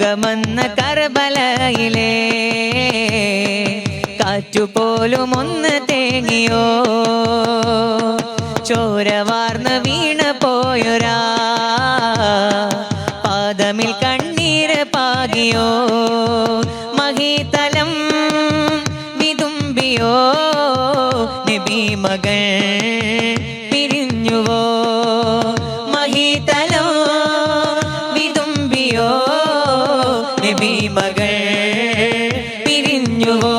മുഖമെന്ന കർബലയിലേ കാറ്റുപോലും ഒന്ന് തേങ്ങിയോ ചോരവാർന്ന് വീണ് പോയൊരാ. പാദമിൽ കണ്ണീര് പാകിയോ? മഹീതലം വിതുമ്പിയോ? നബി മകൾ പിരിഞ്ഞുവോ? നബി മകൾ പിരിഞ്ഞുവോ?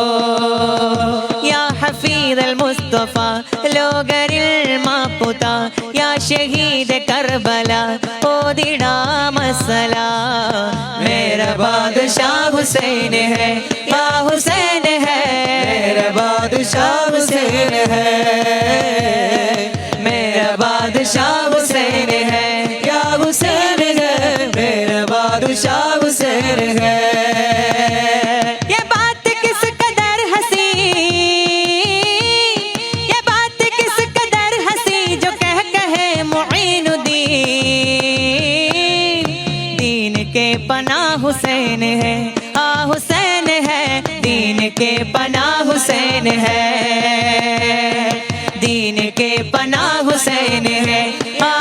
യാ ഹഫീദൽ മുസ്തഫ ലോകരിൽ മാപ്പുത യാ ഷഹീദ് കർബല ഓതിടാ മസല. മേര ബാദ്ഷാ ഹുസൈൻ ഹൈ യാ ഹുസൈൻ ഹൈ. മേര ബാദ്ഷാ ഹുസൈൻ ഹേ. के पना हुसैन है। आ, हुसैन है। दीन के पना हुसैन है। दीन के पना हुसैन है। आ